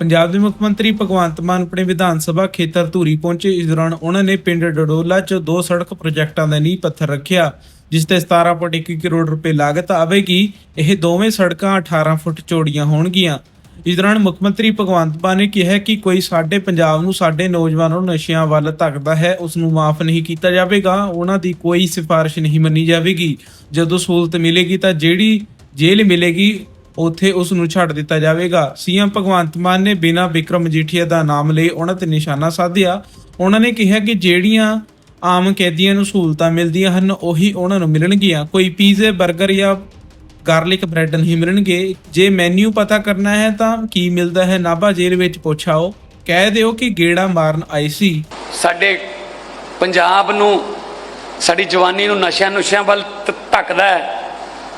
ਪੰਜਾਬ ਦੇ ਮੁੱਖ ਮੰਤਰੀ ਭਗਵੰਤ ਮਾਨ ਆਪਣੇ ਵਿਧਾਨ ਸਭਾ ਖੇਤਰ ਧੂਰੀ ਪਹੁੰਚੇ। ਇਸ ਦੌਰਾਨ ਉਹਨਾਂ ਨੇ ਪਿੰਡ ਡਡੋਲਾ 'ਚ ਦੋ ਸੜਕ ਪ੍ਰੋਜੈਕਟਾਂ ਦਾ ਨੀਂਹ ਪੱਥਰ ਰੱਖਿਆ, ਜਿਸ ਤੇ 17.1 ਕਰੋੜ ਰੁਪਏ ਲਾਗਤ ਆਵੇਗੀ। ਇਹ ਦੋਵੇਂ ਸੜਕਾਂ 18 ਫੁੱਟ ਚੌੜੀਆਂ ਹੋਣਗੀਆਂ। ਇਸ ਦੌਰਾਨ ਮੁੱਖ ਮੰਤਰੀ ਭਗਵੰਤ ਮਾਨ ਨੇ ਕਿਹਾ ਕਿ ਕੋਈ ਸਾਡੇ ਪੰਜਾਬ ਨੂੰ, ਸਾਡੇ ਨੌਜਵਾਨਾਂ ਨੂੰ ਨਸ਼ਿਆਂ ਵੱਲ ਧੱਕਦਾ ਹੈ, ਉਸ ਨੂੰ ਮਾਫ ਨਹੀਂ ਕੀਤਾ ਜਾਵੇਗਾ। ਉਹਨਾਂ ਦੀ ਕੋਈ ਸਿਫਾਰਿਸ਼ ਨਹੀਂ ਮੰਨੀ ਜਾਵੇਗੀ। ਜਦੋਂ ਸਹੂਲਤ ਮਿਲੇਗੀ ਤਾਂ ਜਿਹੜੀ ਜੇਲ੍ਹ ਮਿਲੇਗੀ ਉੱਥੇ ਉਸ ਨੂੰ ਛੱਡ ਦਿੱਤਾ ਜਾਵੇਗਾ। ਸੀਐਮ ਭਗਵੰਤ ਮਾਨ ਨੇ ਬਿਨਾਂ ਵਿਕਰਮ ਮਜੀਠੀਆ ਦਾ ਨਾਮ ਲਈ ਉਹਨਾਂ ਤੇ ਨਿਸ਼ਾਨਾ ਸਾਧਿਆ। ਉਹਨਾਂ ਨੇ ਕਿਹਾ ਕਿ ਜਿਹੜੀਆਂ ਆਮ ਕੈਦੀਆਂ ਨੂੰ ਸਹੂਲਤਾਂ ਮਿਲਦੀਆਂ ਹਨ, ਉਹੀ ਉਹਨਾਂ ਨੂੰ ਮਿਲਣਗੀਆਂ। ਕੋਈ ਪੀਜ਼ੇ 버ਗਰ ਜਾਂ ਗਾਰਲਿਕ ਬ੍ਰੈਡ ਨਹੀਂ ਮਿਲਣਗੇ। ਜੇ ਮੈਨੂ ਪਤਾ ਕਰਨਾ ਹੈ ਤਾਂ ਕੀ ਮਿਲਦਾ ਹੈ, ਨਾਭਾ ਜੇਲ੍ਹ ਵਿੱਚ ਪੁੱਛਾਓ। ਕਹਿ ਦਿਓ ਕਿ ਗੇੜਾ ਮਾਰਨ ਆਈ ਸੀ। ਸਾਡੇ ਪੰਜਾਬ ਨੂੰ, ਸਾਡੀ ਜਵਾਨੀ ਨੂੰ ਨਸ਼ਿਆਂ ਨੁਸ਼ਿਆਂ ਵੱਲ ਧੱਕਦਾ ਹੈ।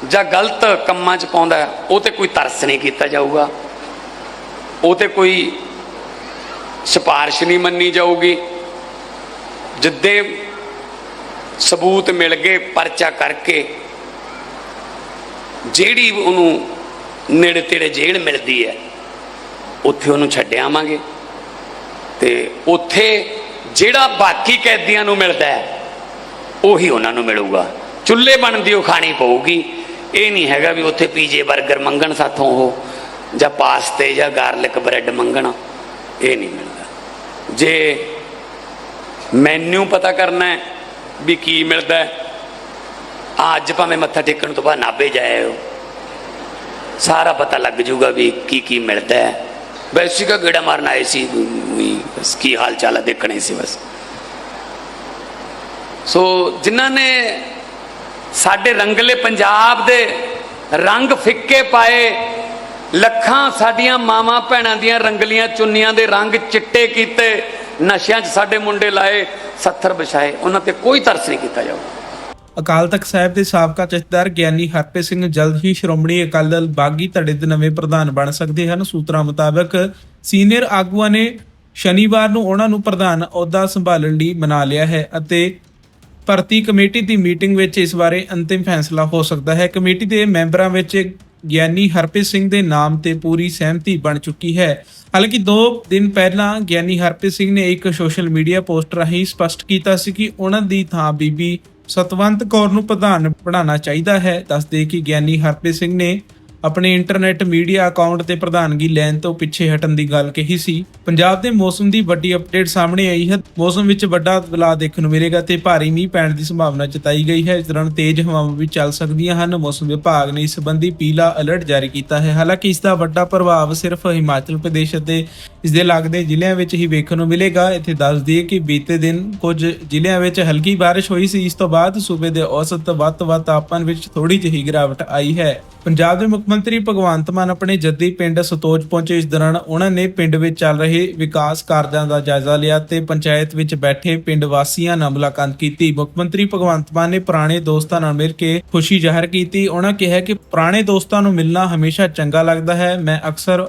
ਜਾਂ ਗਲਤ ਕੰਮਾਂ 'ਚ ਪਾਉਂਦਾ ਉਹ ਤੇ ਕੋਈ ਤਰਸ ਨਹੀਂ ਕੀਤਾ ਜਾਊਗਾ। ਉਹ ਤੇ ਕੋਈ ਸਿਫਾਰਿਸ਼ ਨਹੀਂ ਮੰਨੀ ਜਾਊਗੀ। ਜਿੱਦੇ ਸਬੂਤ ਮਿਲ ਗਏ ਪਰਚਾ ਕਰਕੇ, ਜਿਹੜੀ ਉਹਨੂੰ ਨੇੜੇ ਤੇੜੇ ਜੇਲ੍ਹ ਮਿਲਦੀ ਹੈ, ਉੱਥੇ ਉਹਨੂੰ ਛੱਡ ਆਵਾਂਗੇ। ਤੇ ਉੱਥੇ ਜਿਹੜਾ ਬਾਕੀ ਕੈਦੀਆਂ ਨੂੰ ਮਿਲਦਾ ਹੈ, ਉਹੀ ਉਹਨਾਂ ਨੂੰ ਮਿਲੂਗਾ। ਚੁੱਲ੍ਹੇ ਬਣਦੀ ਉਹ ਖਾਣੀ ਪਊਗੀ। ਇਹ ਨਹੀਂ ਹੈਗਾ ਵੀ ਉੱਥੇ ਪੀਜੇ 버ਗਰ ਮੰਗਣ ਸਾਥੋਂ ਉਹ ਜਾਂ ਪਾਸਤੇ ਜਾਂ ਗਾਰਲਿਕ ਬ੍ਰੈਡ ਮੰਗਣ, ਇਹ ਨਹੀਂ ਮਿਲਦਾ। ਜੇ ਮੈਨੂ ਪਤਾ ਕਰਨਾ ਹੈ ਵੀ ਕੀ ਮਿਲਦਾ ਹੈ ਅੱਜ ਭਾਵੇਂ ਮੱਥਾ ਟੇਕਣ ਤੋਂ ਬਾਅਦ ਨਾਭੇ ਜਾਇਓ ਸਾਰਾ ਪਤਾ ਲੱਗ ਜਾਊਗਾ ਵੀ ਕੀ ਕੀ ਮਿਲਦਾ ਹੈ। ਵੈਸੇ ਕਾ ਗੇੜਾ ਮਾਰਨ ਆਏ ਸੀ, ਵੀ ਬਸ ਕੀ ਹਾਲ ਚਾਲ ਹੈ ਦੇਖਣੇ ਸੀ ਬਸ। ਸੋ ਜਿਨ੍ਹਾਂ ਨੇ ਸਾਡੇ ਰੰਗਲੇ ਪੰਜਾਬ ਦੇ ਰੰਗ ਫਿੱਕੇ ਪਾਏ, ਲੱਖਾਂ ਸਾਡੀਆਂ ਮਾਵਾਂ ਭੈਣਾਂ ਦੀਆਂ ਰੰਗਲੀਆਂ ਚੁੰਨੀਆਂ ਦੇ ਰੰਗ ਚਿੱਟੇ ਕੀਤੇ, ਨਸ਼ਿਆਂ 'ਚ ਸਾਡੇ ਮੁੰਡੇ ਲਾਏ, ਸੱਥਰ ਵਿਛਾਏ, ਉਹਨਾਂ ਤੇ ਕੋਈ ਤਰਸ ਨਹੀਂ ਕੀਤਾ ਜਾਊਗਾ ਅਕਾਲ ਤਖਤ ਸਾਹਿਬ ਦੇ ਸਾਬਕਾ ਜਥੇਦਾਰ ਗਿਆਨੀ ਹਰਪ੍ਰੀਤ ਸਿੰਘ ਜਲਦ ਹੀ ਸ਼੍ਰੋਮਣੀ ਅਕਾਲੀ ਦਲ ਬਾਗੀ ਧੜੇ ਦੇ ਨਵੇਂ ਪ੍ਰਧਾਨ ਬਣ ਸਕਦੇ ਹਨ। ਸੂਤਰਾਂ ਮੁਤਾਬਕ ਸੀਨੀਅਰ ਆਗੂਆਂ ਨੇ ਸ਼ਨੀਵਾਰ ਨੂੰ ਉਹਨਾਂ ਨੂੰ ਪ੍ਰਧਾਨ ਅਹੁਦਾ ਸੰਭਾਲਣ ਲਈ ਮਨਾ ਲਿਆ ਹੈ ਅਤੇ ਭਰਤੀ ਕਮੇਟੀ ਦੀ ਮੀਟਿੰਗ ਵਿੱਚ ਇਸ ਬਾਰੇ ਅੰਤਿਮ ਫੈਸਲਾ ਹੋ ਸਕਦਾ ਹੈ। ਕਮੇਟੀ ਦੇ ਮੈਂਬਰਾਂ ਵਿੱਚ ਗਿਆਨੀ ਹਰਪ੍ਰੀਤ ਸਿੰਘ ਦੇ ਨਾਮ ਤੇ ਪੂਰੀ ਸਹਿਮਤੀ ਬਣ ਚੁੱਕੀ ਹੈ। ਹਾਲਾਂਕਿ 2 ਦਿਨ ਪਹਿਲਾਂ ਗਿਆਨੀ ਹਰਪ੍ਰੀਤ ਸਿੰਘ ਨੇ ਇੱਕ ਸੋਸ਼ਲ ਮੀਡੀਆ ਪੋਸਟ ਰਾਹੀਂ ਸਪਸ਼ਟ ਕੀਤਾ ਸੀ ਕਿ ਉਹਨਾਂ ਦੀ ਥਾਂ ਬੀਬੀ ਸਤਵੰਤ ਕੌਰ ਨੂੰ ਪ੍ਰਧਾਨ ਬਣਾਉਣਾ ਚਾਹੀਦਾ ਹੈ। ਦੱਸਦੇ ਕਿ ਗਿਆਨੀ ਹਰਪ੍ਰੀਤ ਸਿੰਘ ਨੇ ਆਪਣੇ ਇੰਟਰਨੈਟ ਮੀਡੀਆ ਅਕਾਊਂਟ ਤੇ ਪ੍ਰਧਾਨਗੀ ਲੈਣ ਤੋਂ ਪਿੱਛੇ ਹਟਣ ਦੀ ਗੱਲ ਕਹੀ ਸੀ। ਪੰਜਾਬ ਦੇ ਮੌਸਮ ਦੀ ਵੱਡੀ ਅਪਡੇਟ ਸਾਹਮਣੇ ਆਈ ਹੈ। ਮੌਸਮ ਵਿੱਚ ਵੱਡਾ ਬਦਲਾਅ ਦੇਖਣ ਨੂੰ ਮਿਲੇਗਾ ਤੇ ਭਾਰੀ ਮੀਂਹ ਪੈਣ ਦੀ ਸੰਭਾਵਨਾ ਜਤਾਈ ਗਈ ਹੈ। ਇਸ ਦੌਰਾਨ ਤੇਜ਼ ਹਵਾਵਾਂ ਵੀ ਚੱਲ ਸਕਦੀਆਂ ਹਨ। ਮੌਸਮ ਵਿਭਾਗ ਨੇ ਇਸ ਸੰਬੰਧੀ ਪੀਲਾ ਅਲਰਟ ਜਾਰੀ ਕੀਤਾ ਹੈ। ਹਾਲਾਂਕਿ ਇਸ ਦਾ ਵੱਡਾ ਪ੍ਰਭਾਵ ਸਿਰਫ ਹਿਮਾਚਲ ਪ੍ਰਦੇਸ਼ ਅਤੇ ਇਸ ਦੇ ਲੱਗਦੇ ਜ਼ਿਲ੍ਹਿਆਂ ਵਿੱਚ ਹੀ ਵੇਖਣ ਨੂੰ ਮਿਲੇਗਾ। ਇੱਥੇ ਦੱਸ ਦਈਏ ਕਿ ਬੀਤੇ ਦਿਨ ਕੁਝ ਜ਼ਿਲ੍ਹਿਆਂ ਵਿੱਚ ਹਲਕੀ ਬਾਰਿਸ਼ ਹੋਈ ਸੀ। ਇਸ ਤੋਂ ਬਾਅਦ ਸੂਬੇ ਦੇ ਔਸਤ ਵੱਧ ਤੋਂ ਵੱਧ ਤਾਪਮਾਨ ਵਿੱਚ ਥੋੜੀ ਜਿਹੀ ਗਿਰਾਵਟ ਆਈ ਹੈ। ਪੰਜਾਬ ਦੇ ਮੁੱਖ ਮੰਤਰੀ ਭਗਵੰਤ ਮਾਨ ਆਪਣੇ ਜੱਦੀ ਪਿੰਡ ਸਤੋਜ ਪਹੁੰਚੇ। ਇਸ ਦੌਰਾਨ ਉਹਨਾਂ ਨੇ ਪਿੰਡ ਵਿੱਚ ਚੱਲ ਰਹੇ ਵਿਕਾਸ ਕਾਰਜਾਂ ਦਾ ਜਾਇਜ਼ਾ ਲਿਆ ਤੇ ਪੰਚਾਇਤ ਵਿੱਚ ਬੈਠੇ ਪਿੰਡ ਵਾਸੀਆਂ ਨਾਲ ਮੁਲਾਕਾਤ ਕੀਤੀ। ਮੁੱਖ ਮੰਤਰੀ ਭਗਵੰਤ ਮਾਨ ਨੇ ਪੁਰਾਣੇ ਦੋਸਤਾਂ ਨਾਲ ਮਿਲ ਕੇ ਖੁਸ਼ੀ ਜ਼ਾਹਰ ਕੀਤੀ। ਉਹਨਾਂ ਕਿਹਾ ਕਿ ਪੁਰਾਣੇ ਦੋਸਤਾਂ ਨੂੰ ਮਿਲਣਾ ਹਮੇਸ਼ਾ ਚੰਗਾ ਲੱਗਦਾ ਹੈ। ਮੈਂ ਅਕਸਰ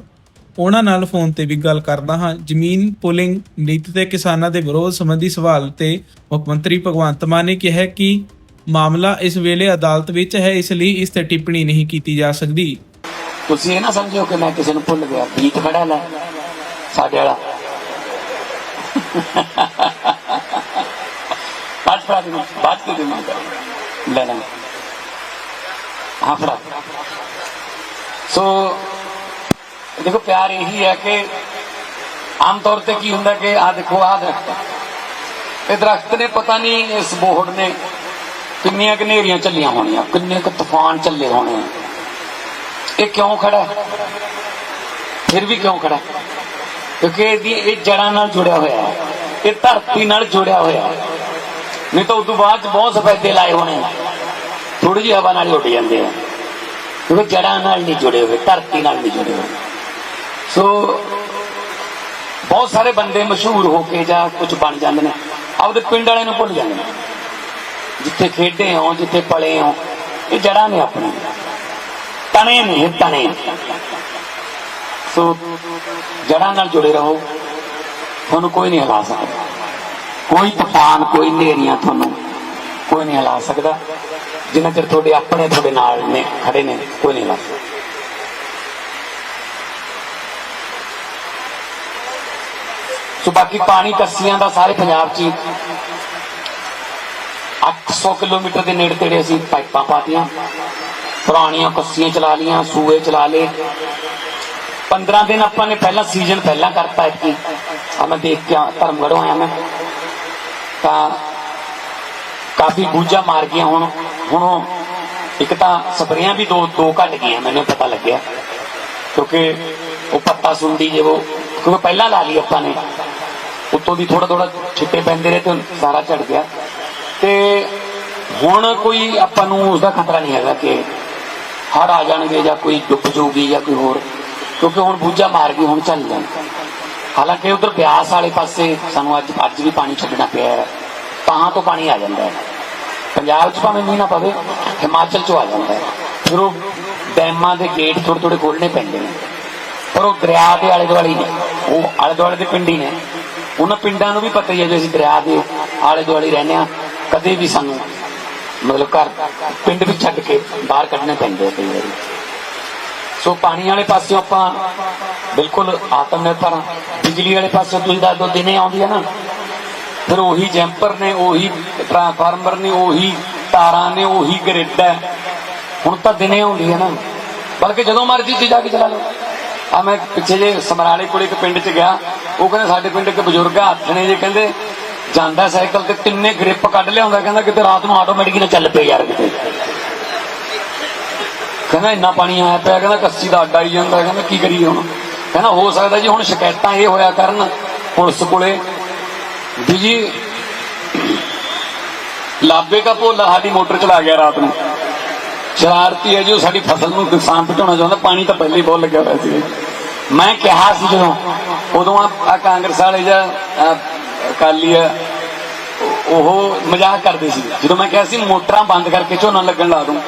ਉਹਨਾਂ ਨਾਲ ਫੋਨ ਤੇ ਵੀ ਗੱਲ ਕਰਦਾ ਹਾਂ। ਜ਼ਮੀਨ ਪੁਲਿੰਗ ਨੀਤੀ ਤੇ ਕਿਸਾਨਾਂ ਦੇ ਵਿਰੋਧ ਸੰਬੰਧੀ ਸਵਾਲ ਤੇ ਮੁੱਖ ਮੰਤਰੀ ਭਗਵੰਤ ਮਾਨ ਨੇ ਕਿਹਾ ਕਿ ਮਾਮਲਾ ਇਸ ਵੇਲੇ ਅਦਾਲਤ ਵਿੱਚ ਹੈ, ਇਸ ਲਈ ਇਸ ਤੇ ਟਿੱਪਣੀ ਨਹੀਂ ਕੀਤੀ ਜਾ ਸਕਦੀ। ਤੁਸੀਂ ਇਹ ਨਾ ਸਮਝਿਓ ਕਿ ਮੈਂ ਕਿਸੇ ਨੂੰ ਭੁੱਲ ਗਿਆ। ਬੀਤ ਖੜਾ ਲੈ, ਸਾਡੇ ਵਾਲਾ। ਬਾਤ ਫੜਾ ਦੇ ਬਾਤ ਕੀ ਦੇ ਲੈ ਲੈ ਹਾਂ, ਫੜਾ। ਸੋ ਦੇਖੋ, ਪਿਆਰ ਇਹੀ ਹੈ ਕਿ ਆਮ ਤੌਰ ਤੇ ਕੀ ਹੁੰਦਾ ਕਿ ਆ ਦੇਖੋ ਆ ਦਰਖਤ ਇਹ ਦਰਖਤ ਨੇ ਪਤਾ ਨਹੀਂ ਇਸ ਬੋਹੜ ਨੇ ਕਿੰਨੀਆਂ ਕਨੇਰੀਆਂ ਚੱਲੀਆਂ ਹੋਣੀਆਂ, ਕਿੰਨੇ ਕੁ ਤੂਫਾਨ ਚੱਲੇ ਹੋਣੇ ਆ। ਇਹ ਕਿਉਂ ਖੜਾ ਫਿਰ ਵੀ ਕਿਉਂ ਖੜਾ ਕਿਉਂਕਿ ਇਹਦੀ ਇਹ ਜੜਾਂ ਨਾਲ ਜੁੜਿਆ ਹੋਇਆ ਹੈ, ਇਹ ਧਰਤੀ ਨਾਲ ਜੁੜਿਆ ਹੋਇਆ ਹੈ। ਨਹੀਂ ਤਾਂ ਉਸ ਤੋਂ ਬਾਅਦ 'ਚ ਬਹੁਤ ਸਫੈਦੇ ਲਾਏ ਹੋਣੇ ਥੋੜੀ ਜਿਹੀ ਹਵਾ ਨਾਲ ਉੱਡ ਜਾਂਦੇ ਆ। ਕਿਉਂਕਿ ਜੜਾਂ ਨਾਲ ਨਹੀਂ ਜੁੜੇ ਹੋਏ, ਧਰਤੀ ਨਾਲ ਨਹੀਂ ਜੁੜੇ ਹੋਏ। ਸੋ, ਬਹੁਤ ਸਾਰੇ ਬੰਦੇ ਮਸ਼ਹੂਰ ਹੋ ਕੇ ਜਾਂ ਕੁਝ ਬਣ ਜਾਂਦੇ ਨੇ, ਆਪਦੇ ਪਿੰਡ ਵਾਲਿਆਂ ਨੂੰ ਭੁੱਲ ਜਾਂਦੇ ਨੇ। ਜਿੱਥੇ ਖੇਡੇ ਹੋ, ਜਿੱਥੇ ਪਲੇ ਹੋ, ਇਹ ਜੜਾਂ ਨੇ ਆਪਣੀ। ਤਣੇ ਨੇ, ਇਹ ਤਣੇ। ਸੋ ਜੜਾਂ ਨਾਲ ਜੁੜੇ ਰਹੋ। ਤੁਹਾਨੂੰ ਕੋਈ ਨਹੀਂ ਹਿਲਾ ਸਕਦਾ। ਕੋਈ ਤੂਫਾਨ, ਕੋਈ ਨੇਰੀਆਂ ਤੁਹਾਨੂੰ ਕੋਈ ਨਹੀਂ ਹਿਲਾ ਸਕਦਾ। ਜਿੰਨਾ ਚਿਰ ਤੁਹਾਡੇ ਆਪਣੇ, ਤੁਹਾਡੇ ਨਾਲ ਨੇ, ਖੜੇ ਨੇ, ਕੋਈ ਨਹੀਂ ਹਿਲਾ ਸਕਦਾ। ਸੋ ਬਾਕੀ ਪਾਣੀ ਕੱਸੀਆਂ ਦਾ ਸਾਰੇ ਪੰਜਾਬ 'ਚ ਹੀ। 800 ਕਿਲੋਮੀਟਰ ਦੇ ਨੇੜੇ ਤੇੜੇ ਅਸੀਂ ਪਾਈਪਾਂ ਪਾਤੀਆਂ। ਪੁਰਾਣੀਆਂ ਕੱਸੀਆਂ ਚਲਾ ਲੀਆਂ ਸੂਏ ਚਲਾ ਲਏ। 15 ਦਿਨ ਆਪਾਂ ਨੇ ਪਹਿਲਾਂ ਸੀਜ਼ਨ ਪਹਿਲਾਂ ਕਰਤਾ ਇਤਕੀ ਆ ਮੈਂ ਦੇਖ ਕੇ ਆ- ਧਰਮਗੜ੍ਹੋਂ ਆਇਆ ਮੈਂ। ਤਾਂ ਕਾਫੀ ਬੂਝਾ ਮਾਰ ਗਈਆਂ ਹੁਣ। ਹੁਣ ਉਹ ਇੱਕ ਤਾਂ ਸਪਰੇਆਂ ਵੀ ਦੋ ਦੋ ਘਟ ਗਈਆਂ, ਮੈਨੂੰ ਪਤਾ ਲੱਗਿਆ। ਕਿਉਂਕਿ ਉਹ ਪੱਤਾ ਸੁੰਡੀ ਜੇ ਉਹ, ਕਿਉਂਕਿ ਪਹਿਲਾਂ ਲਾ ਲਈ ਆਪਾਂ ਨੇ। ਉੱਤੋਂ ਦੀ ਥੋੜਾ ਥੋੜਾ ਛਿੱਟੇ ਪੈਂਦੇ ਰਹੇ ਤੇ ਸਾਰਾ ਝੜ ਗਿਆ। ਤੇ ਹੁਣ ਕੋਈ ਆਪਾਂ ਨੂੰ ਉਸਦਾ ਖਤਰਾ ਨਹੀਂ ਹੈਗਾ ਕਿ ਹੜ ਆ ਜਾਣਗੇ ਜਾਂ ਕੋਈ ਡੁੱਬ ਜਾਊਗੀ ਜਾਂ ਕੋਈ ਹੋਰ, ਕਿਉਂਕਿ ਹੁਣ ਬੂਝਾ ਮਾਰ ਗਈ ਹੁਣ ਚੱਲ ਜਾਣ। ਹਾਲਾਂਕਿ ਉਧਰ ਬਿਆਸ ਵਾਲੇ ਪਾਸੇ ਸਾਨੂੰ ਅੱਜ ਅੱਜ ਵੀ ਪਾਣੀ ਛੱਡਣਾ ਪਿਆ ਹੈ, ਤਾਂ ਤੋਂ ਪਾਣੀ ਆ ਜਾਂਦਾ ਹੈ। ਪੰਜਾਬ 'ਚ ਭਾਵੇਂ ਮੀਂਹ ਨਾ ਪਵੇ, ਹਿਮਾਚਲ 'ਚ ਆ ਜਾਂਦਾ ਹੈ। ਫਿਰ ਉਹ ਡੈਮਾਂ ਦੇ ਗੇਟ ਥੋੜੇ ਥੋੜੇ ਖੋਲਣੇ ਪੈਂਦੇ ਨੇ। ਪਰ ਉਹ ਦਰਿਆ ਦੇ ਆਲੇ ਦੁਆਲੇ ਨੇ। ਉਹ ਆਲੇ ਦੁਆਲੇ ਦੇ ਪਿੰਡ ਹੀ ਨੇ। ਉਹਨਾਂ ਪਿੰਡਾਂ ਨੂੰ ਵੀ ਪਤਾ ਹੀ ਹੈ ਜੇ ਅਸੀਂ ਦਰਿਆ ਦੇ ਆਲੇ ਦੁਆਲੇ ਰਹਿੰਦੇ ਆ ਕਦੇ ਵੀ ਸਾਨੂੰ ਮਤਲਬ ਘਰ, ਪਿੰਡ ਵੀ ਛੱਡ ਕੇ ਬਾਹਰ ਕੱਢਣੇ ਪੈਂਦੇ ਆ ਕਈ ਵਾਰੀ। ਸੋ ਪਾਣੀ ਵਾਲੇ ਪਾਸਿਓਂ ਆਪਾਂ ਬਿਲਕੁਲ ਆਤਮ ਨਿਰਭਰ ਹਾਂ। ਬਿਜਲੀ ਵਾਲੇ ਪਾਸੇ ਤੁਸੀਂ ਦੱਸ ਦੋ ਦਿਨੇ ਆਉਂਦੀ ਹੈ ਨਾ। ਫਿਰ ਉਹੀ ਜੈਂਪਰ ਨੇ, ਉਹੀ ਟਰਾਂਸਫਾਰਮਰ ਨੇ, ਉਹੀ ਤਾਰਾਂ ਨੇ, ਉਹੀ ਗ੍ਰਿਡ ਹੈ। ਹੁਣ ਤਾਂ ਦਿਨੇ ਆਉਂਦੀ ਹੈ ਨਾ। ਬਲਕਿ ਜਦੋਂ ਮਰਜ਼ੀ ਤੇ ਜਾ ਕੇ ਚਲਾ ਲਓ। ਆ ਮੈਂ ਪਿੱਛੇ ਜੇ ਸਮਰਾਲੇ ਕੋਲ ਇੱਕ ਪਿੰਡ 'ਚ ਗਿਆ। ਉਹ ਕਹਿੰਦੇ ਸਾਡੇ ਪਿੰਡ ਇੱਕ ਬਜ਼ੁਰਗ ਆ, ਹੱਥ ਨੇ ਜੇ ਕਹਿੰਦੇ ਜਾਂਦਾ ਸਾਈਕਲ ਤੇ ਤਿੰਨੇ ਗ੍ਰਿਪ ਕੱਢ ਲਿਆਉਂਦਾ ਕਹਿੰਦਾ ਕਿਤੇ ਰਾਤ ਨੂੰ ਆਟੋਮੈਟਿਕ ਨਾ ਚੱਲ ਪਏ ਯਾਰ ਕਿਤੇ। ਕਹਿੰਦਾ ਇੰਨਾ ਪਾਣੀ ਆਇਆ ਪਿਆ ਕਹਿੰਦਾ ਕੱਸੀ ਦਾ ਅੱਡਾ ਹੀ ਜਾਂਦਾ ਕਹਿੰਦਾ ਕੀ ਕਰੀਏ ਹੁਣ? ਕਹਿੰਦਾ ਹੋ ਸਕਦਾ ਜੀ ਹੁਣ ਸ਼ਿਕਾਇਤਾਂ ਇਹ ਹੋਇਆ ਕਰਨ ਪੁਲਿਸ ਕੋਲੇ ਵੀ ਜੀ ਲਾਬੇ ਦਾ ਭੋਲਾ ਸਾਡੀ ਮੋਟਰ ਚਲਾ ਗਿਆ ਰਾਤ ਨੂੰ। ਸ਼ਰਾਰਤੀ ਹੈ ਜੀ ਉਹ ਸਾਡੀ ਫਸਲ ਨੂੰ ਨੁਕਸਾਨ ਪਹੁੰਚਾਉਣਾ ਚਾਹੁੰਦਾ ਪਾਣੀ ਤਾਂ ਪਹਿਲੇ ਹੀ ਬਹੁਤ ਲੱਗਿਆ ਹੋਇਆ ਸੀ। ਮੈਂ ਕਿਹਾ ਸੀ ਜਦੋਂ, ਉਦੋਂ ਆ ਕਾਂਗਰਸ ਵਾਲੇ ਜਾਂ ਅਕਾਲੀ ਆ, ਉਹ ਮਜ਼ਾਕ ਕਰਦੇ ਸੀ। ਜਦੋਂ ਮੈਂ ਕਿਹਾ ਸੀ ਮੋਟਰਾਂ ਬੰਦ ਕਰਕੇ ਝੋਨਾ ਲੱਗਣ ਲਾ ਦੂੰ,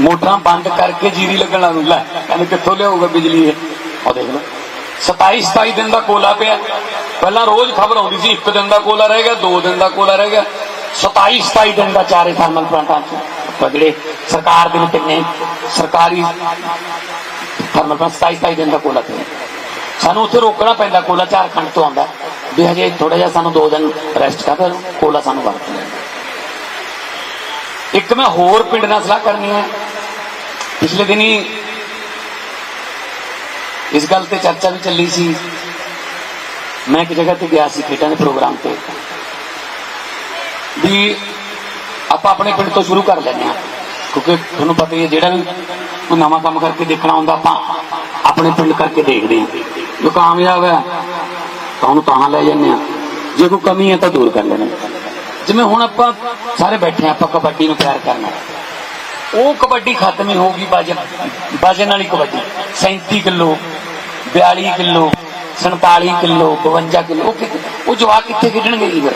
ਮੋਟਰਾਂ ਬੰਦ ਕਰਕੇ ਜੀਰੀ ਲੱਗਣ ਲਾ ਦੂੰ, ਲੈ, ਕਹਿੰਦੇ ਕਿੱਥੋਂ ਲਿਆਊਗਾ ਬਿਜਲੀ ਇਹ? ਉਹ ਦੇਖ ਲਓ। 27 27 ਦਿਨ ਦਾ ਕੋਲਾ ਪਿਆ। ਪਹਿਲਾਂ ਰੋਜ਼ ਖਬਰ ਆਉਂਦੀ ਸੀ, ਇੱਕ ਦਿਨ ਦਾ ਕੋਲਾ ਰਹਿ ਗਿਆ, ਦੋ ਦਿਨ ਦਾ ਕੋਲਾ ਰਹਿ ਗਿਆ। 27 27 ਦਿਨ ਦਾ ਚਾਰੇ ਥਰਮਲ ਪਲਾਂਟਾਂ 'ਚ। ਜਿਹੜੇ ਸਰਕਾਰ ਦੇ ਵਿੱਚ ਨੇ ਸਰਕਾਰੀ ਥਰਮਲ ਪਲਾਂਟ 27 27 ਦਿਨ ਦਾ ਕੋਲਾ ਪਿਆ ਸਾਨੂੰ ਉੱਥੇ ਰੋਕਣਾ ਪੈਂਦਾ ਕੋਲਾ ਝਾਰਖੰਡ ਤੋਂ ਆਉਂਦਾ। ਵੀ ਹਜੇ ਥੋੜਾ ਜਿਹਾ ਸਾਨੂੰ ਦੋ ਦਿਨ ਰੈਸਟ ਕਰ ਦਿਓ, ਕੋਲਾ ਸਾਨੂੰ ਵਰਤ ਲੈਣ ਇੱਕ ਮੈਂ ਹੋਰ ਪਿੰਡ ਨਾਲ ਸਲਾਹ ਕਰਨੀ ਹੈ। ਪਿਛਲੇ ਦਿਨੀ ਇਸ ਗੱਲ ਤੇ ਚਰਚਾ ਵੀ ਚੱਲੀ ਸੀ। ਮੈਂ ਇੱਕ ਜਗ੍ਹਾ ਤੇ ਗਿਆ ਸੀ ਖੇਡਾਂ ਦੇ ਪ੍ਰੋਗਰਾਮ ਤੇ। ਵੀ ਆਪਾਂ ਆਪਣੇ ਪਿੰਡ ਤੋਂ ਸ਼ੁਰੂ ਕਰ ਲੈਂਦੇ ਹਾਂ। ਕਿਉਂਕਿ ਤੁਹਾਨੂੰ ਪਤਾ ਹੀ ਹੈ, ਜਿਹੜਾ ਵੀ ਕੋਈ ਨਵਾਂ ਕੰਮ ਕਰਕੇ ਦੇਖਣਾ ਹੁੰਦਾ, ਆਪਾਂ ਆਪਣੇ ਪਿੰਡ ਕਰਕੇ ਦੇਖਦੇ ਹਾਂ। ਜੋ ਕਾਮਯਾਬ ਹੈ, ਤਾਂ ਉਹਨੂੰ ਤਾਂ ਲੈ ਜਾਂਦੇ ਹਾਂ। ਜੇ ਕੋਈ ਕਮੀ ਹੈ, ਤਾਂ ਦੂਰ ਕਰ ਲੈਣਾ ਜਿਵੇਂ ਹੁਣ ਆਪਾਂ ਸਾਰੇ ਬੈਠੇ ਹਾਂ, ਆਪਾਂ ਕਬੱਡੀ ਨੂੰ ਪਿਆਰ ਕਰਨਾ ਉਹ ਕਬੱਡੀ ਖਤਮ ਹੀ ਹੋਊਗੀ ਬਾਜਨ ਬਾਜਨ ਵਾਲੀ kabaddi. 37 kilo 42 kilo 47 kilo 52 kilo. ਉਹ ਕਿੱਥੇ- ਉਹ ਜਵਾਕ ਕਿੱਥੇ ਖੇਡਣਗੇ ਜੀ ਫਿਰ?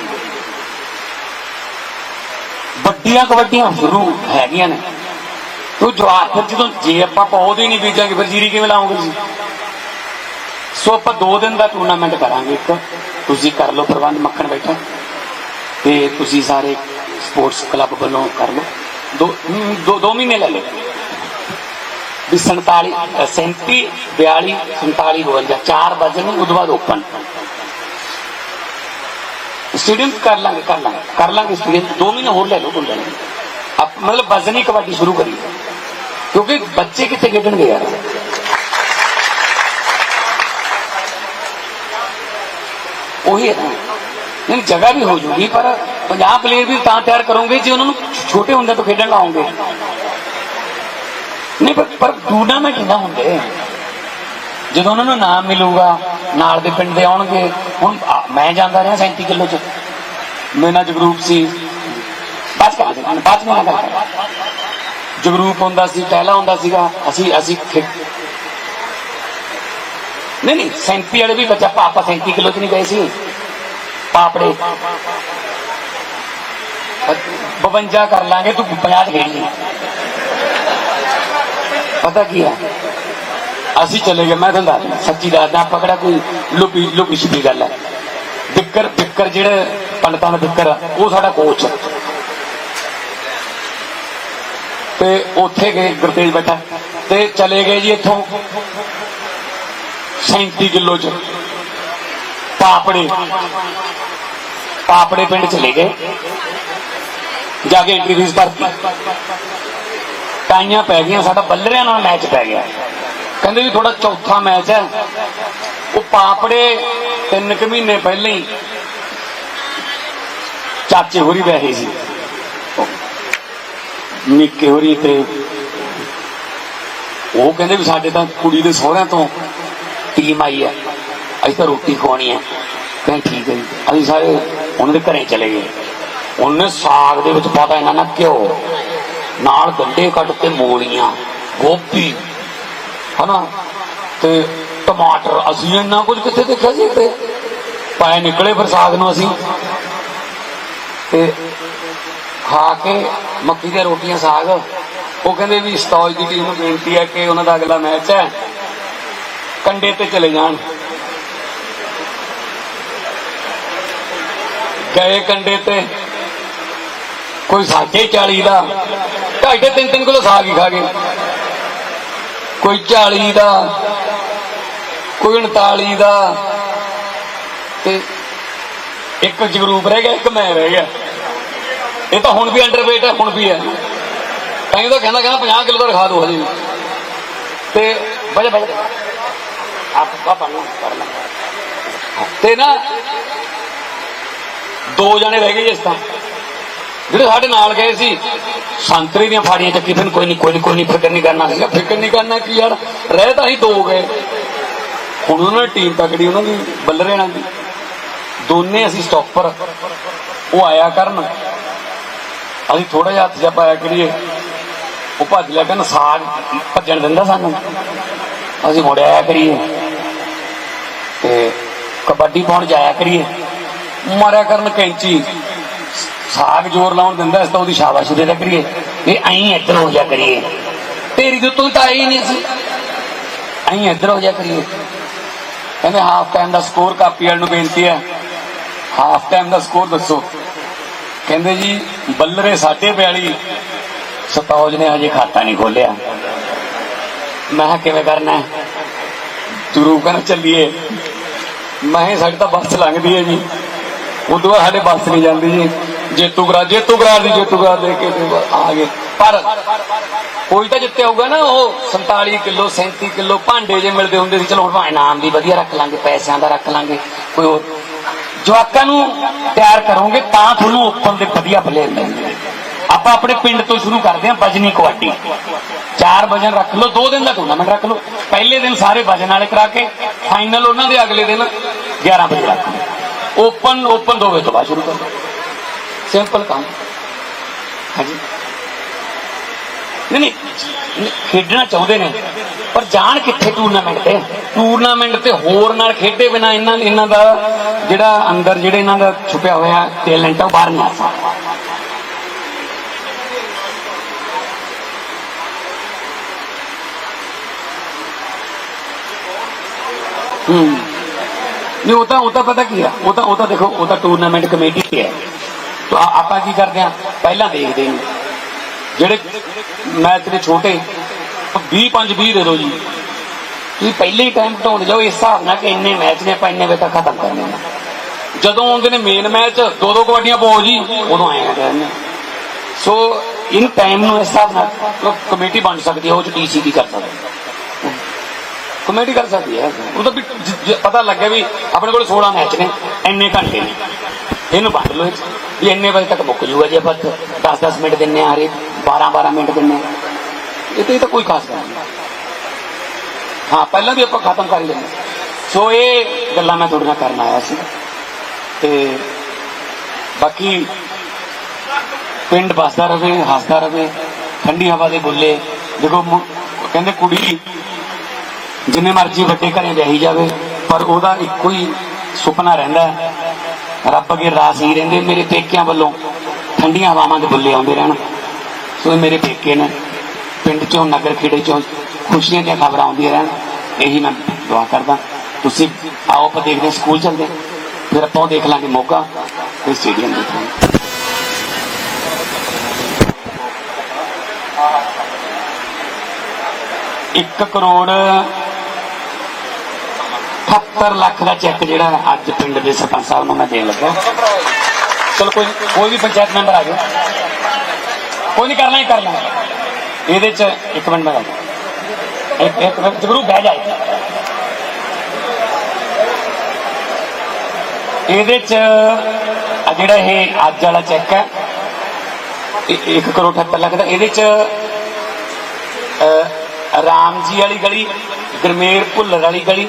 ਵੱਡੀਆਂ ਕਬੱਡੀਆਂ ਜ਼ਰੂਰ ਹੈਗੀਆਂ ਨੇ। ਤੋ ਜਵਾਕ ਫਿਰ ਜਦੋਂ ਜੇ ਆਪਾਂ ਪੌਦੇ ਨਹੀਂ ਬੀਜਾਂਗੇ ਫਿਰ ਜੀਰੀ ਕਿਵੇਂ ਲਾਉਂਗੇ ਜੀ ਸੋ ਆਪਾਂ 2 ਦਿਨ ਦਾ ਟੂਰਨਾਮੈਂਟ ਕਰਾਂਗੇ ਇੱਕ। ਤੁਸੀਂ ਕਰ ਲਓ ਪ੍ਰਬੰਧ ਮੱਖਣ ਬੈਠਾ। ਤੇ ਤੁਸੀਂ ਸਾਰੇ ਸਪੋਰਟਸ ਕਲੱਬ ਵੱਲੋਂ ਕਰ ਲਓ। ਦੋ ਦੋ ਦੋ ਮਹੀਨੇ ਲੈ ਲਓ। ਵੀ 47 ਅ, 37 42 47 52 ਚਾਰ ਵਜਨ ਉਸ ਤੋਂ ਬਾਅਦ ਓਪਨ ਸਟੇਡੀਅਮ ਕਰ ਲਾਂਗੇ ਕਰ ਲਾਂਗੇ ਕਰ ਲਾਂਗੇ ਸਟੇਡੀਅਮ ਦੋ ਮਹੀਨੇ ਹੋਰ ਲੈ ਲਓ ਕੋਈ ਗੱਲ ਨਹੀਂ। ਆਪ ਮਤਲਬ ਵਜ਼ਨੀ ਕਬੱਡੀ ਸ਼ੁਰੂ ਕਰੀ ਕਿਉਂਕਿ ਬੱਚੇ ਕਿੱਥੇ ਖੇਡਣਗੇ ਯਾਰ? ਉਹੀ ਹੈ ਨਾ। ਨਹੀਂ, ਜਗ੍ਹਾ ਵੀ ਹੋ ਜੂਗੀ, ਪਰ 50 ਪਲੇਅਰ ਵੀ ਤਾਂ ਤਿਆਰ ਕਰੋਗੇ, ਜੇ ਉਹਨਾਂ ਨੂੰ ਛੋਟੇ ਹੁੰਦੇ ਤੋਂ ਖੇਡਣ ਲਾਉਂਗੇ ਨਹੀਂ, ਪਰ ਪਰ ਟੂਰਨਾਮੈਂਟ ਨਾ ਹੁੰਦੇ। ਜਦੋਂ ਉਹਨਾਂ ਨੂੰ ਨਾਮ ਮਿਲੂਗਾ, ਨਾਲ ਦੇ ਪਿੰਡ ਦੇ ਆਉਣਗੇ, ਹੁਣ ਮੈਂ ਜਾਂਦਾ ਰਿਹਾ 37 ਕਿਲੋ ਚ। ਮੇਰੇ ਨਾਲ ਜਗਰੂਪ ਸੀ। ਬਾਤ ਕਰ ਲੈਂਦੇ ਬਾਤ ਨਾ ਕਰ ਜਗਰੂਪ ਹੁੰਦਾ ਸੀ, ਪਹਿਲਾ ਹੁੰਦਾ ਸੀਗਾ, ਅਸੀਂ ਅਸੀਂ ਨਹੀਂ ਨਹੀਂ 37 ਵਾਲੇ ਵੀ ਬੱਚਾ ਪਾਪਾ 37 ਕਿਲੋ ਚ ਨਹੀਂ ਗਏ ਸੀ। ਪਾਪੜੇ। 52 ਕਰ ਲਾਂਗੇ, ਤੂੰ 50 ਖੇਡ ਲਈ ਪਤਾ ਕੀ ਹੈ ਅਸੀਂ ਚਲੇ ਗਏ, ਮੈਂ ਤੁਹਾਨੂੰ ਦੱਸ ਸੱਚੀ ਦੱਸਦਾ, ਆਪਾਂ ਕਿਹੜਾ ਕੋਈ ਲੁਕੀ ਲੁਕੀ ਛਿਪੀ ਗੱਲ ਹੈ ਬਿੱਕਰ ਬਿੱਕਰ ਜਿਹੜੇ ਪੰਡਤਾਂ ਦਾ ਬਿੱਕਰ ਉਹ ਸਾਡਾ ਕੋਚ ਤੇ ਉੱਥੇ ਗਏ, ਗੁਰਤੇਜ ਬੈਠਾ। ਤੇ ਚਲੇ ਗਏ ਜੀ ਇੱਥੋਂ 37 ਕਿਲੋ ਚ। ਪਾਪੜੇ। ਪਾਪੜੇ ਪਿੰਡ ਚਲੇ ਗਏ। ਜਾ ਕੇ ਐਂਟਰੀ ਫੀਸ ਭਰਤੀ। ਟਾਈਆਂ ਪੈ ਗਈਆਂ, ਸਾਡਾ ਬੱਲਰਿਆਂ ਨਾਲ ਮੈਚ ਪੈ ਗਿਆ। ਕਹਿੰਦੇ ਵੀ ਥੋੜਾ ਚੌਥਾ ਮੈਚ ਹੈ ਉਹ ਪਾਪੜੇ ਤਿੰਨ ਕੁ ਮਹੀਨੇ ਪਹਿਲਾਂ ਹੀ ਚਾਚੇ ਹੋਰੀ ਬੈਠੇ ਸੀ। ਨਿੱਕੇ ਹੋਰੀ ਤੇ ਉਹ ਕਹਿੰਦੇ ਵੀ ਸਾਡੇ ਤਾਂ ਕੁੜੀ ਦੇ ਸਹੁਰਿਆਂ ਤੋਂ ਟੀਮ ਆਈ ਹੈ, ਅਸੀਂ ਤਾਂ ਰੋਟੀ ਖਵਾਉਣੀ ਹੈ। ਕਹਿੰਦੇ ਠੀਕ ਹੈ ਅਸੀਂ ਸਾਰੇ ਉਹਨਾਂ ਦੇ ਘਰੇ ਚਲੇ ਗਏ। ਉਹਨੇ ਸਾਗ ਦੇ ਵਿੱਚ ਪਾਤਾ ਇਹਨਾਂ ਨਾਲ ਘਿਓ, ਨਾਲ ਗੰਡੇ ਕੱਟ ਤੇ ਮੂਲੀਆਂ, ਗੋਭੀ, ਹਨਾ? ਤੇ ਟਮਾਟਰ, ਅਸੀਂ ਇੰਨਾ ਕੁਝ ਕਿੱਥੇ ਦੇਖਿਆ ਸੀ ਤੇ ਪਾਏ ਨਿਕਲੇ ਫਿਰ ਸਾਗ ਨੂੰ ਅਸੀਂ। ਤੇ ਖਾ ਕੇ ਮੱਕੀ ਦੀਆਂ ਰੋਟੀਆਂ, ਸਾਗ। ਉਹ ਕਹਿੰਦੇ ਵੀ ਸਟੌਜ ਦੀ ਟੀਮ ਨੂੰ ਬੇਨਤੀ ਹੈ ਕਿ ਉਹਨਾਂ ਦਾ ਅਗਲਾ ਮੈਚ ਹੈ। ਕੰਡੇ ਤੇ ਚਲੇ ਜਾਣ। ਗਏ ਕੰਡੇ ਤੇ। ਕੋਈ ਸਾਢੇ 40 ਦਾ, ਢਾਈ ਢਾਈ ਤਿੰਨ ਤਿੰਨ ਕਿਲੋ ਸਾਗ ਹੀ ਖਾ ਗਏ। ਕੋਈ 40 ਦਾ, ਕੋਈ 39 ਦਾ ਤੇ ਇੱਕ ਜਗਰੂਪ ਰਹਿ ਗਿਆ, ਇੱਕ ਮੈਂ ਰਹਿ ਗਿਆ। ਇਹ ਤਾਂ ਹੁਣ ਵੀ ਅੰਡਰਵੇਟ ਹੈ ਹੁਣ ਵੀ ਹੈ ਤਾਂ ਇਹ ਤਾਂ ਕਹਿੰਦਾ ਕਹਿੰਦਾ 50 ਕਿਲੋ ਦਾ ਰਖਾ ਦੋ ਹਜੇ ਤੇ ਬਜਾ ਬਜੇ ਆਪ ਆਪ ਨੂੰ ਕਰ ਲੈ। ਤੇ ਨਾ, ਦੋ ਜਣੇ ਰਹਿ ਗਏ ਇਸ ਤਾਂ ਜਿਹੜੇ ਸਾਡੇ ਨਾਲ ਗਏ ਸੀ, ਸੰਤਰੀ ਦੀਆਂ ਫਾੜੀਆਂ ਚੱਕੀ, ਫਿਰ ਕੋਈ ਨਹੀਂ ਕੋਈ ਨਹੀਂ ਕੋਈ ਨਹੀਂ ਫਿਕਰ ਨਹੀਂ ਕਰਨਾ ਸੀਗਾ ਫਿਕਰ ਨਹੀਂ ਕਰਨਾ ਕੀ ਯਾਰ, ਰਹਿ ਤਾਂ ਹੀ ਦੋ ਗਏ। ਹੁਣ ਉਹਨਾਂ ਦੀ ਟੀਮ ਤਕੜੀ ਉਹਨਾਂ ਦੀ ਬੱਲਰੇ ਨਾਲ ਦੀ ਦੋਨੇ ਅਸੀਂ ਸਟਾਪਰ ਉਹ ਆਇਆ ਕਰਨ। ਅਸੀਂ ਥੋੜਾ ਜਿਹਾ ਹੱਥ ਜਿਹਾ ਪਾਇਆ ਕਰੀਏ। ਉਹ ਭੱਜ ਲਿਆ ਕਰਨ, ਸਾਗ ਭੱਜਣ ਦਿੰਦਾ ਸਾਨੂੰ। ਅਸੀਂ ਮੁੜ ਆਇਆ ਕਰੀਏ। ਤੇ ਕਬੱਡੀ ਪਾਉਣ ਜਾਇਆ ਕਰੀਏ। ਮਾਰਿਆ ਕਰਨ ਕੈਂਚੀ। ਸਾਗ ਜ਼ੋਰ ਲਾਉਣ ਦਿੰਦਾ ਇਸ ਤਾਂ ਉਹਦੀ ਸ਼ਾਬਾਸ਼ੀ ਦੇ ਕਰੀਏ। ਇਹ ਐਂ ਇੱਧਰ ਹੋ ਜਾ ਕਰੀਏ। ਤੇਰੀ ਤੋਂ ਤੂੰ ਤਾਂ ਆਈ ਨਹੀਂ ਸੀ ਐਂ ਇੱਧਰ ਹੋ ਜਾ ਕਰੀਏ। ਕਹਿੰਦੇ ਹਾਫ ਟਾਈਮ ਦਾ ਸਕੋਰ ਕਾਪੀ ਵਾਲ ਨੂੰ ਬੇਨਤੀ ਹੈ। ਹਾਫ ਟਾਈਮ ਦਾ ਸਕੋਰ ਦੱਸੋ। ਕਹਿੰਦੇ ਜੀ, ਬੱਲਰੇ 42 ਸਤੌਜ ਨੇ ਹਜੇ ਖਾਤਾ ਨਹੀਂ ਖੋਲਿਆ ਮੈਂ ਕਿਹਾ, ਕਿਵੇਂ ਕਰਨਾ ਹੈ? ਤੁਰੂ ਕਰ ਚੱਲੀਏ। ਮੈਂ ਕਿਹਾ, ਸਾਡੀ ਤਾਂ ਬੱਸ ਲੰਘਦੀ ਹੈ ਜੀ। ਉਦੋਂ ਬਾਅਦ ਸਾਡੇ ਬੱਸ ਨਹੀਂ ਜਾਂਦੀ ਜੀ। ਜੇਤੂ ਗਰਾ ਜੇਤੂ ਗਰਾ ਦੀ, ਜੇਤੂ ਗਰਾ ਦੇ ਕੇ ਆ ਗਏ। ਪਰ ਕੋਈ ਤਾਂ ਜਿੱਤੇ ਹੋਊਗਾ ਨਾ, ਉਹ 47 ਕਿਲੋ 37 ਕਿਲੋ ਭਾਂਡੇ ਜੇ ਮਿਲਦੇ ਹੁੰਦੇ ਸੀ। ਚਲੋ ਹੁਣ ਭਾਵੇਂ ਨਾਮ ਵੀ ਵਧੀਆ ਰੱਖ ਲਾਂਗੇ, ਪੈਸਿਆਂ ਦਾ ਰੱਖ ਲਾਂਗੇ। ਕੋਈ ਹੋਰ ਜਵਾਕਾਂ ਨੂੰ ਤਿਆਰ ਕਰੋਗੇ ਤਾਂ ਤੁਹਾਨੂੰ ਓਪਨ ਦੇ ਵਧੀਆ ਪਲੇਅਰ ਮਿਲਣਗੇ। ਆਪਾਂ ਆਪਣੇ ਪਿੰਡ ਤੋਂ ਸ਼ੁਰੂ ਕਰਦੇ ਹਾਂ, ਵਜਨੀ ਕਬੱਡੀ। ਚਾਰ ਵਜਨ ਰੱਖ ਲਓ, ਦੋ ਦਿਨ ਦਾ ਟੂਰਨਾਮੈਂਟ ਰੱਖ ਲਓ। ਪਹਿਲੇ ਦਿਨ ਸਾਰੇ ਵਜਨ ਵਾਲੇ ਕਰਾ ਕੇ ਫਾਈਨਲ ਉਹਨਾਂ ਦੇ ਅਗਲੇ ਦਿਨ 11 ਵਜੇ ਰੱਖ ਲਓ। ਓਪਨ ਓਪਨ ਦੋ ਵਜੇ ਤੋਂ ਬਾਅਦ ਸ਼ੁਰੂ ਕਰੋ। ਸਿੰਪਲ ਕੰਮ। ਹਾਂਜੀ। ਨਹੀਂ ਨਹੀਂ ਖੇਡਣਾ ਚਾਹੁੰਦੇ ਨੇ। ਪਰ ਜਾਣ ਕਿੱਥੇ ਟੂਰਨਾਮੈਂਟ ਤੇ? ਟੂਰਨਾਮੈਂਟ ਤੇ ਹੋਰ ਨਾਲ ਖੇਡੇ ਬਿਨਾ ਇਹਨਾਂ ਇਹਨਾਂ ਦਾ ਜਿਹੜਾ ਅੰਦਰ ਜਿਹੜੇ ਇਹਨਾਂ ਦਾ ਛੁਪਿਆ ਹੋਇਆ ਟੈਲੈਂਟ ਆ, ਉਹ ਬਾਹਰ ਨਹੀਂ ਆ ਹੂੰ। ਨਹੀਂ, ਉਹ ਤਾਂ ਉਹ ਤਾਂ ਪਤਾ ਕੀ ਆ, ਉਹ ਤਾਂ ਉਹ ਤਾਂ ਦੇਖੋ, ਉਹ ਤਾਂ ਟੂਰਨਾਮੈਂਟ ਕਮੇਟੀ ਹੈ ਤਾਂ ਆਪਾਂ ਕੀ ਕਰਦੇ ਆ? ਪਹਿਲਾਂ ਦੇਖਦੇ ਹਾਂ ਜਿਹੜੇ ਮੈਚ ਦੇ ਛੋਟੇ 20 5 20 ਦੇ ਦਿਓ ਜੀ। ਤੁਸੀਂ ਪਹਿਲੇ ਹੀ ਟਾਈਮ ਘਟਾਉਂਦੇ ਜਾਓ, ਇਸ ਹਿਸਾਬ ਨਾਲ ਕਿ ਇੰਨੇ ਮੈਚ ਨੇ, ਆਪਾਂ ਇੰਨੇ ਵਜੇ ਤੱਕ ਖਤਮ ਕਰਨੇ ਨੇ ਜਦੋਂ ਆਉਂਦੇ ਨੇ ਮੇਨ ਮੈਚ ਦੋ ਦੋ ਕਬੱਡੀਆਂ ਪਾਓ ਜੀ, ਉਦੋਂ ਆਏ ਕਹਿੰਦੇ ਸੋ ਇਨ ਟਾਈਮ ਨੂੰ ਇਸ ਹਿਸਾਬ ਨਾਲ ਕਮੇਟੀ ਬਣ ਸਕਦੀ ਹੈ, ਉਹ ਚ ਡੀਸੀ ਕੀ ਕਰ ਸਕਦਾ ਕਮੇਟੀ ਕਰ ਸਕਦੀ ਹੈ। ਉਹ ਤਾਂ ਵੀ ਪਤਾ ਲੱਗਿਆ ਵੀ ਆਪਣੇ ਕੋਲ 16 ਮੈਚ ਨੇ, ਇੰਨੇ ਘੰਟੇ ਨੇ। ਇਹਨੂੰ ਵੰਡ ਲਓ ਵੀ ਇੰਨੇ ਵਜੇ ਤੱਕ ਮੁੱਕ ਜੂਗਾ ਜੇ ਆਪਾਂ 10-10 ਮਿੰਟ ਦਿੰਨੇ ਆ ਹਰੇ 12-12 ਮਿੰਟ ਦਿੰਨੇ ਆ। ਇਹ ਤੇ ਇਹ ਤਾਂ ਕੋਈ ਖਾਸ ਗੱਲ ਨਹੀਂ। ਹਾਂ, ਪਹਿਲਾਂ ਵੀ ਆਪਾਂ ਖਤਮ ਕਰ ਲੈਂਦੇ ਸੋ ਇਹ ਗੱਲਾਂ ਮੈਂ ਤੁਹਾਡੇ ਨਾਲ ਕਰਨ ਆਇਆ ਸੀ। ਤੇ ਬਾਕੀ ਪਿੰਡ ਵਸਦਾ ਰਵੇ ਹੱਸਦਾ ਰਵੇ ਠੰਡੀ ਹਵਾ ਦੇ ਬੁੱਲੇ। ਦੇਖੋ ਕਹਿੰਦੇ ਕੁੜੀ ਜਿੰਨੇ ਮਰਜ਼ੀ ਵੱਡੇ ਘਰੇ ਵਿਆਹੀ ਜਾਵੇ, ਪਰ ਉਹਦਾ ਇੱਕੋ ਹੀ ਸੁਪਨਾ ਰਹਿੰਦਾ ਰੱਬ ਅਗੇ ਰਾਸ ਹੀ ਰਹਿੰਦੇ, ਮੇਰੇ ਪੇਕਿਆਂ ਵੱਲੋਂ ਠੰਡੀਆਂ ਹਵਾਵਾਂ ਦੇ ਬੁੱਲੇ ਆਉਂਦੇ ਰਹਿਣ। ਸੋ ਮੇਰੇ ਪੇਕੇ ਨੇ ਪਿੰਡ ਚੋਂ, ਨਗਰ ਖੇੜੇ ਚੋਂ ਖੁਸ਼ੀਆਂ ਦੀਆਂ ਖਬਰਾਂ ਆਉਂਦੀਆਂ ਰਹਿਣ, ਇਹੀ ਮੈਂ ਦੁਆ ਕਰਦਾ। ਤੁਸੀਂ ਆਓ, ਆਪਾਂ ਦੇਖਦੇ ਸਕੂਲ ਚੱਲਦੇ ਹਾਂ। ਫਿਰ ਆਪਾਂ ਦੇਖ ਲਾਂਗੇ ਮੌਕਾ ਤੇ ਸਟੇਡੀਅਮ ਦੇਖ ਲਾਂਗੇ ਇੱਕ ਕਰੋੜ 78 ਲੱਖ ਦਾ ਚੈੱਕ ਜਿਹੜਾ ਅੱਜ ਪਿੰਡ ਦੇ ਸਰਪੰਚ ਸਾਹਿਬ ਨੂੰ ਮੈਂ ਦੇਣ ਲੱਗਾ। ਚਲੋ ਕੋਈ ਕੋਈ ਵੀ ਪੰਚਾਇਤ ਮੈਂਬਰ ਆ ਜਾਓ। ਕੋਈ ਨਹੀਂ ਕਰਨਾ ਹੀ ਕਰਨਾ ਇਹਦੇ ਚ ਇੱਕ ਮਿੰਟ ਮੈਂ ਇੱਕ ਇੱਕ ਮਿੰਟ ਜਗਰੂ ਬਹਿ ਜਾਏ ਇਹਦੇ ਚ ਆ ਜਿਹੜਾ ਇਹ ਅੱਜ ਵਾਲਾ ਚੈੱਕ ਹੈ 1 ਕਰੋੜ 78 ਲੱਖ ਦਾ। ਇਹਦੇ ਚ ਰਾਮ ਜੀ ਵਾਲੀ ਗਲੀ, ਗਰਮੇਰ ਭੁੱਲਰ ਵਾਲੀ ਗਲੀ।